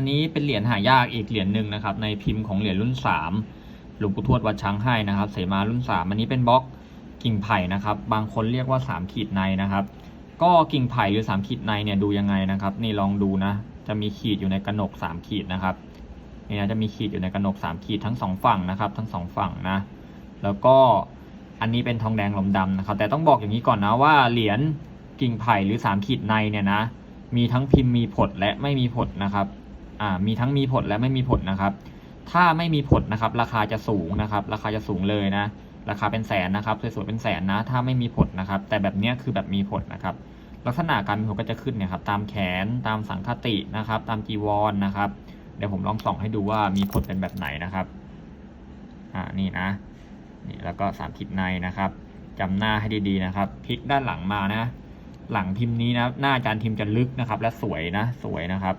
อันนี้เป็นเหรียญหายากอีกเหรียญหนึ่งนะครับ ในพิมพ์ของเหรียญรุ่นสามหลวงปู่ทวดวัดช้างให้นะครับ เสมารุ่นสามอันนี้เป็นบล็อกกิ่งไผ่นะครับ บางคนเรียกว่าสามขีดในนะครับ ก็กิ่งไผ่หรือสามขีดในเนี่ยดูยังไงนะครับ นี่ลองดูนะ จะมีขีดอยู่ในกระหนกสามขีดนะครับนี่นะจะมีขีดอยู่ในกระหนกสามขีดทั้งสองฝั่งนะครับ ทั้งสองฝั่งนะ แล้วก็อันนี้เป็นทองแดงลมดำนะครับ แต่ต้องบอกอย่างนี้ก่อนนะว่าเหรียญกิ่งไผ่หรือสามขีดในเนี่ยนะ มีทั้งพิมพ์มีผลและไม่มีผลนะครับ อ่ามีทั้งมีผลและไม่มีผลนะครับ ถ้าไม่มีผลนะครับราคาจะสูงนะครับ ราคาจะสูงเลยนะ ราคาเป็นแสนนะครับสวยๆเป็นแสนนะ ถ้าไม่มีผลนะครับ แต่แบบเนี้ยคือแบบมีผลนะครับ ลักษณะการมีผลก็จะขึ้นเนี่ยครับตามแขนตามสังคตินะครับ ตามจีวรนะครับ เดี๋ยวผมลองส่องให้ดูว่ามีผลเป็นแบบไหนนะครับอ่านี่นะนี่แล้วก็สามขีดในนะครับจำหน้าให้ดีๆนะครับพลิกด้านหลังมานะ หลังพิมพ์นี้นะ หน้าอาจารย์พิมพ์จะลึกนะครับ และสวยนะ สวยนะครับ